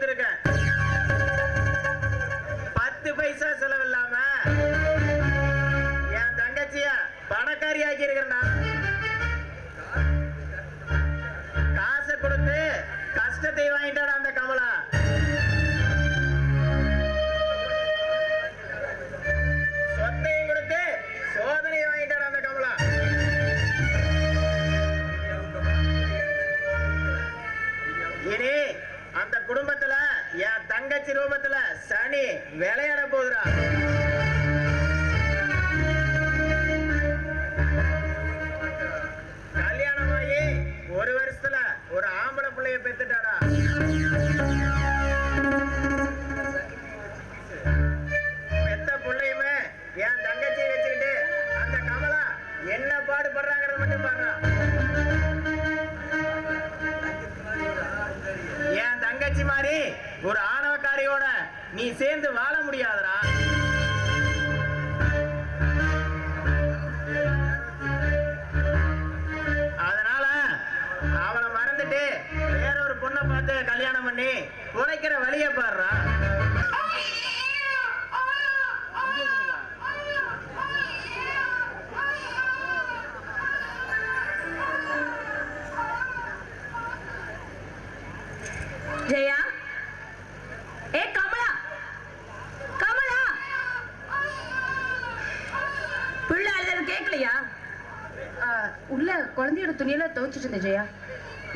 கொடுத்துருக்கேன் பத்து பைசா செலவில்லாம என் தங்கச்சிய பணக்காரி ஆக்கி இருக்கிறேன்னா காசை கொடுத்து கஷ்டத்தை வாங்கிட்டாடா என் ரூபத்துல சனி விளையாட போகுதுடா. கல்யாணமாகி ஒரு வருஷத்துல ஒரு ஆம்பளை பிள்ளைய பெத்துட்டாடா. பண்ணி உழைக்கிற வழியை பாடுறா. ஜெயா. ஏ கமலா. கமலா. பிள்ளை அல்லது கேட்கலையா? உள்ள குழந்தையோட துணியில துவைச்சிட்டு இருந்தேன் ஜெயா.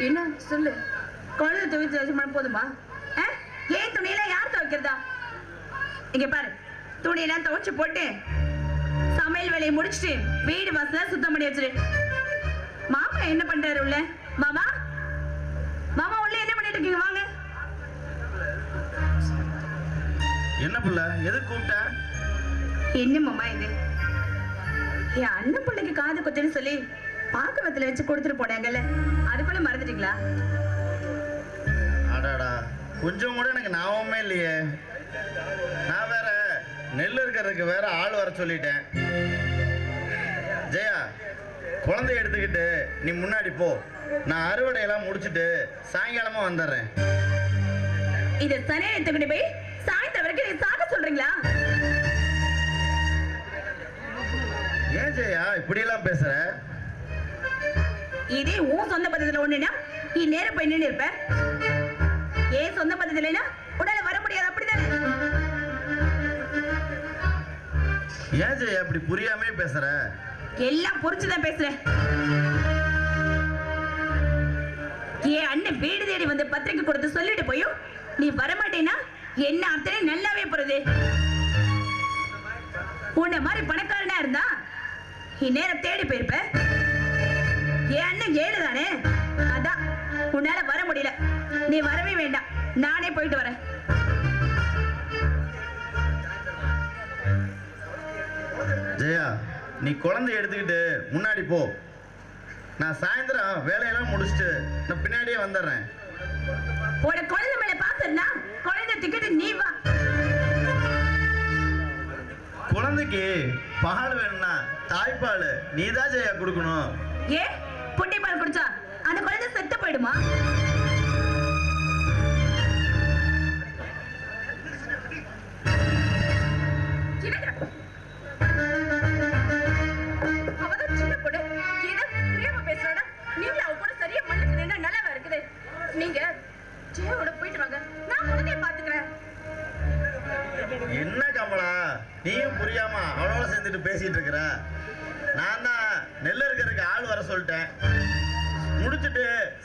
என்ன சொல்லு. குழந்தை துவைச்சு துவைச்சு போதுமா? ஏன் துணியில யார் துவைக்கிறதா? இங்க பாரு துணியெல்லாம் துவைச்சு போட்டு சமையல் வேலையை முடிச்சிட்டு வீடு வாசல சுத்தம் பண்ணி வச்சிரு. மாமா என்ன பண்றாரு உள்ள? மாமா? மாமா உள்ள என்ன பண்ணிட்டு இருக்கீங்க? வாங்க. என்ன புள்ள? எதுக்கு கூப்பிட்ட? என்ன மாமா இது? என் அண்ணன் பிள்ளைக்கு காது குத்துன்னு சொல்லி பாக்கவத்துல வச்சு கொடுத்துட்டு போனாங்கல்ல. அதுக்குள்ள மறந்துட்டீங்களா? அடாடா. கொஞ்சம் கூட எனக்கு ஞாபகமே இல்லையே. நான் வேற நெல் இருக்கிறதுக்கு வேற ஆள் வர சொல்லிட்டேன். ஜெயா குழந்தைய எடுத்துக்கிட்டு நீ முன்னாடி போ. நான் அறுவடையெல்லாம் முடிச்சிட்டு சாயங்காலமா வந்துடுறேன். இத சனே எடுத்துக்கிட்டு போய் சாயந்தரம் வரைக்கும் நீ சாக சொல்றீங்களா? ஏன் ஜெயா இப்படியெல்லாம் பேசுற? இதே உன் சொந்த பந்தத்துல ஒண்ணுனா நீ நேர போய் நின்று இருப்ப. ஏன் சொந்த பந்தத்துலனா? உடனே வர முடியாது அப்படிதானே. ஏன் ஜெயா இப்படி புரியாமே பேசுற? எல்லாம் புரிஞ்சுதான் பேசுறேன் என் அண்ணன் வீடு தேடி வந்து பத்திரிக்கை கொடுத்து சொல்லிட்டு போயும் நீ வரமாட்டேன்னா என்ன அர்த்தம் நல்லாவே போறது உன்னை மாதிரி பணக்காரனா இருந்தா இந்நேரம் தேடி போயிருப்ப. என் அண்ணன் ஏழு தானே அதான் உன்னால வர முடியல. நீ வரவே வேண்டாம். நானே போயிட்டு வரேன். ஜெயா நீ குழந்தைய எடுத்துக்கிட்டு முன்னாடி போ. நான் சாயந்தரம் வேலையெல்லாம் முடிச்சுட்டு நான் பின்னாடியே வந்துடுறேன். உன குழந்தை மேல பாத்துருந்தா குழந்தை டிக்கெட் நீ வா. குழந்தைக்கு பால் வேணும்னா தாய்ப்பால் நீ தான் ஜெயா கொடுக்கணும். ஏ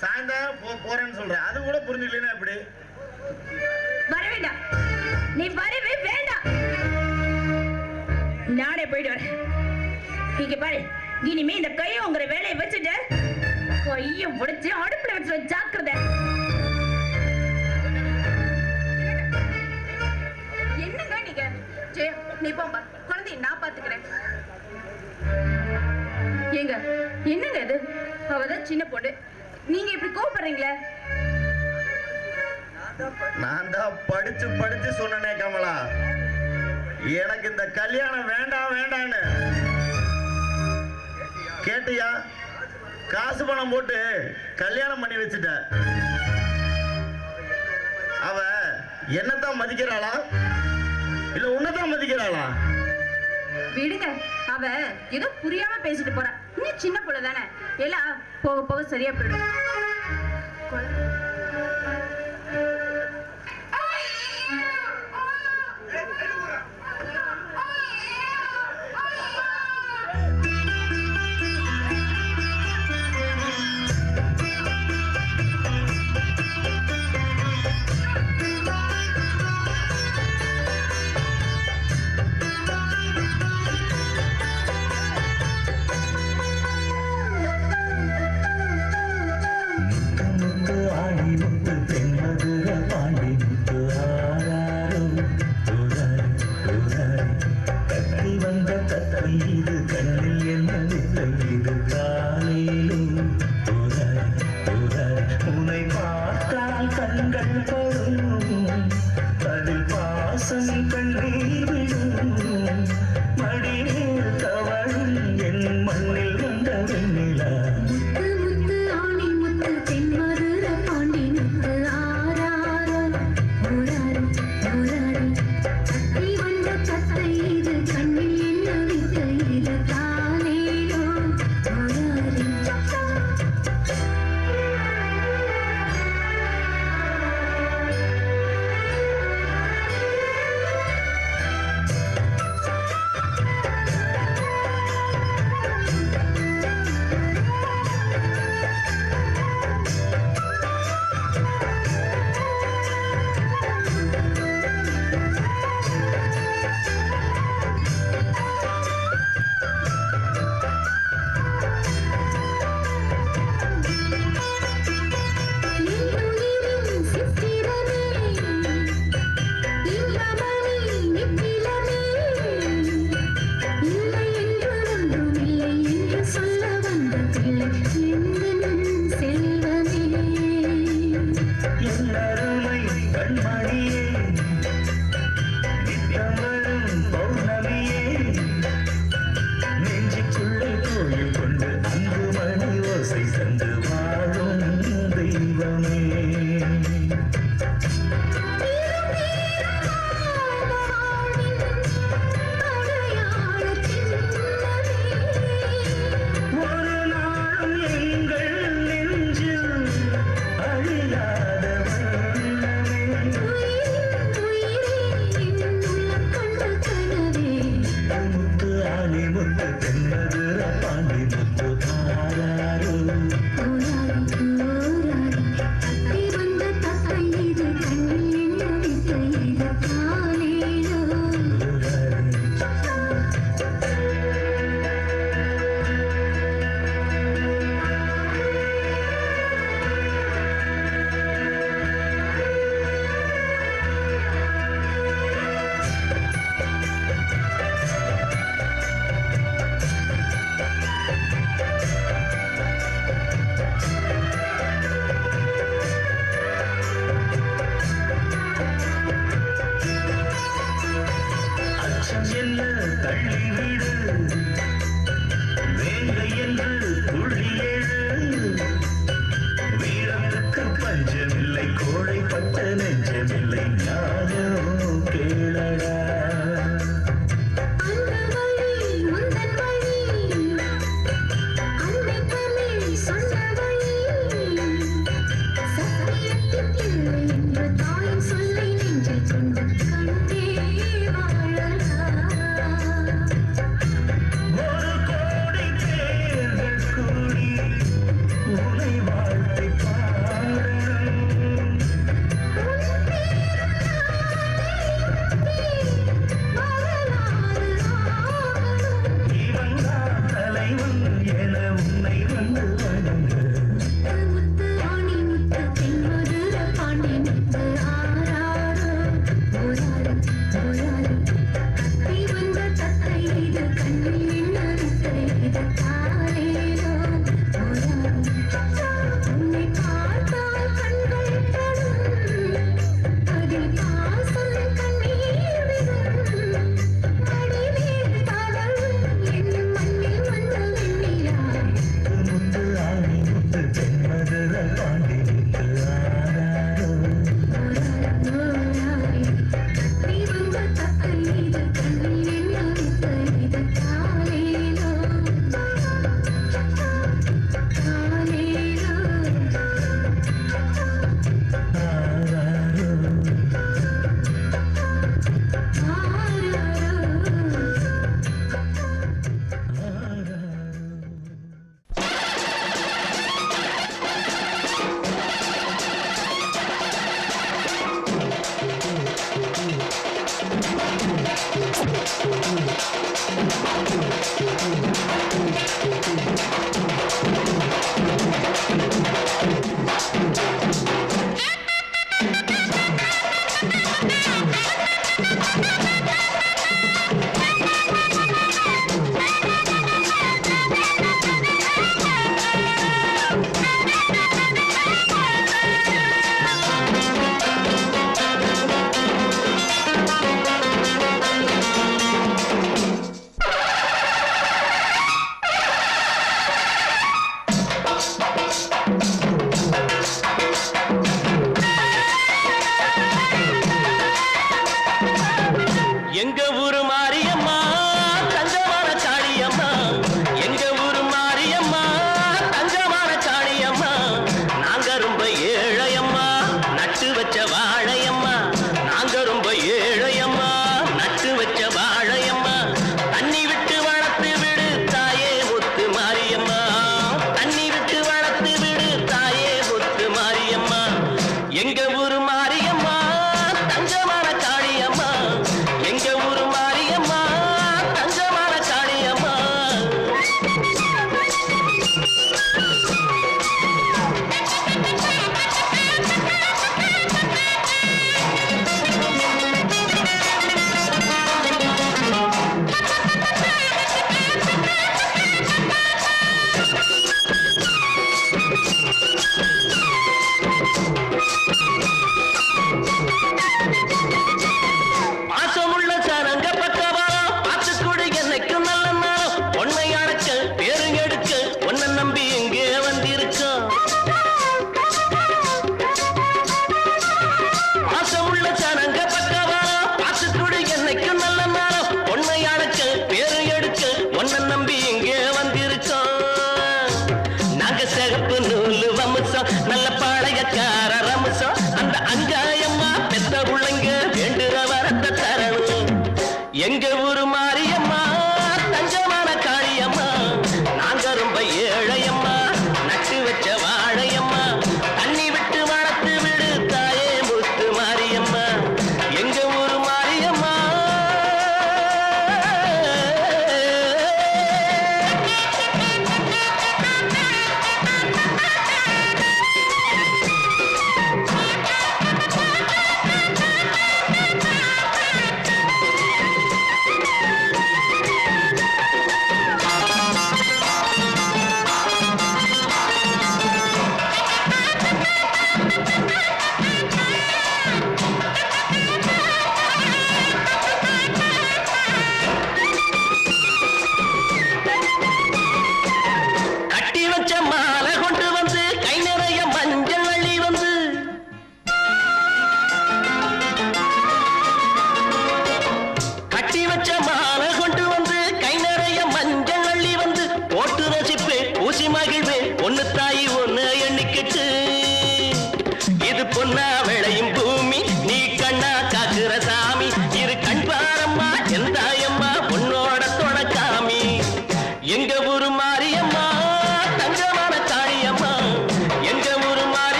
சாயந்தரம் போ போறேன்னு சொல்ற. அது கூட புரிஞ்சுக்கலாம் எப்படி? வர வேண்டாம் நீ வரவே வேண்டாம். நானே போயிட்டு வரேன். இங்க பாரு இனிமே இந்த கையை உங்கிற வேலையை வச்சுட்டு கையை உடைச்சு அடுப்புல வச்சு ஜாக்கிரதை என்னங்க நீங்க? ஜெய நீ போம்பா குழந்தைய நான் பாத்துக்கிறேன். ஏங்க என்னங்க இது? அவதான் சின்ன பொண்ணு. நீங்க இப்படி கோவப்படுறீங்களே? நான் தான் படிச்சு படிச்சு சொன்னனே கமலா. எனக்கு இந்த கல்யாணம் வேண்டாம் வேண்டான்னு கேட்டியா? காசு பணம் போட்டு கல்யாணம் பண்ணி வச்சுட்ட. அவ என்னத்தான் மதிக்கிறாளா? இல்ல உன்னதான் மதிக்கிறாளா? விடுங்க அவ ஏதோ புரியாம பேசிட்டு போறா. இன்னும் சின்ன புள்ள தானே எல்லாம் போக போக சரியா போயிடும்.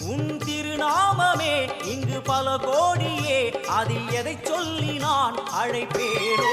உன் திருநாமமே இங்கு பல கோடியே அது எதை சொல்லி நான் அழைப்பேனோ?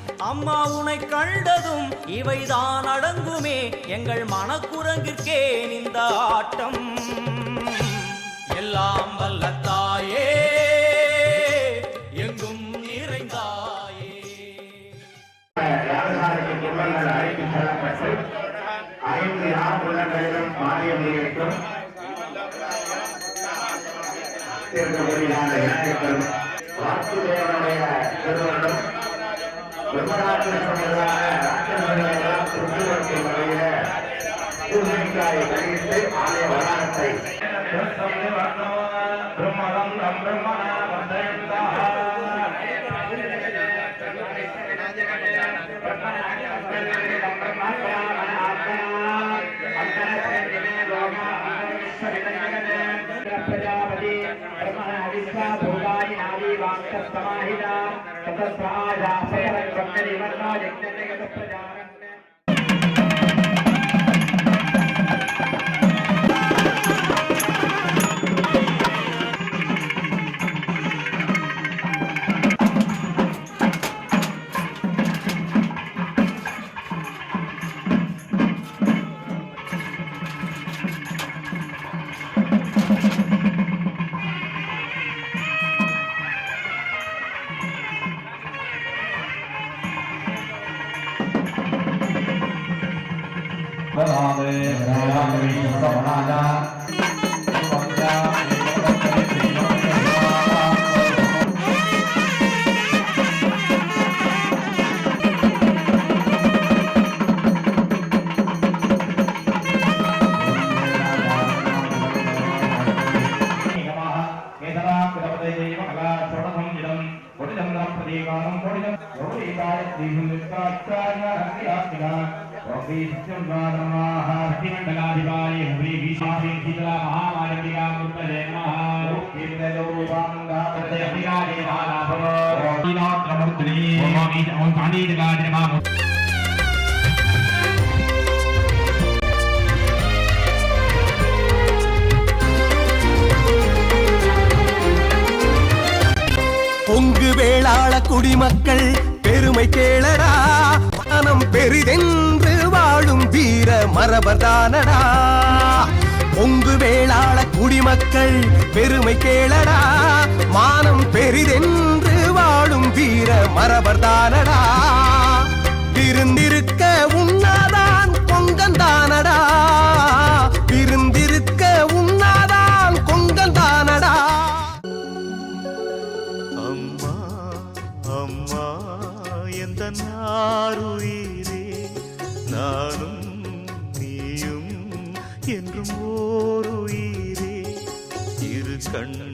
அம்மா உனை கண்டதும் இவைதான் அடங்குமே. எங்கள் மனக்குரங்கிற்கே இந்த ஆட்டம். எல்லாம் வல்ல தாயே எங்கும் நிறைந்தாயே. யாகசாலைக்கு செல்லப்பட்டு ஐந்து மானியம் வாசுதேவனுடைய திருவள்ளும் பிரம்மராட்சசமுதலான ராட்சசங்களெல்லாம் சுற்றுவட்டை முறையில பூமிக்காயை ஆலய வளாகத்தை பிரம்மதம் भूतानि नादी वाक्समाहिता ततस्राजा सकलं ब्रह्मनिवर्णो यज्ञजगत प्रजारण्य குடிமக்கள் பெருமை கேளடா. மனம் பெரிதென்று வாழும் வீர மரபர்தானடா பொங்கு வேளாள குடிமக்கள் பெருமை கேளடா. மானம் பெரிதென்று வாழும் வீர மரபர்தானடா விருந்திருக்க உண்ணாதான் பொங்கந்தானடா நானும் நீயும் என்றும் ஓர் உயிரே. இரு கண்ணின்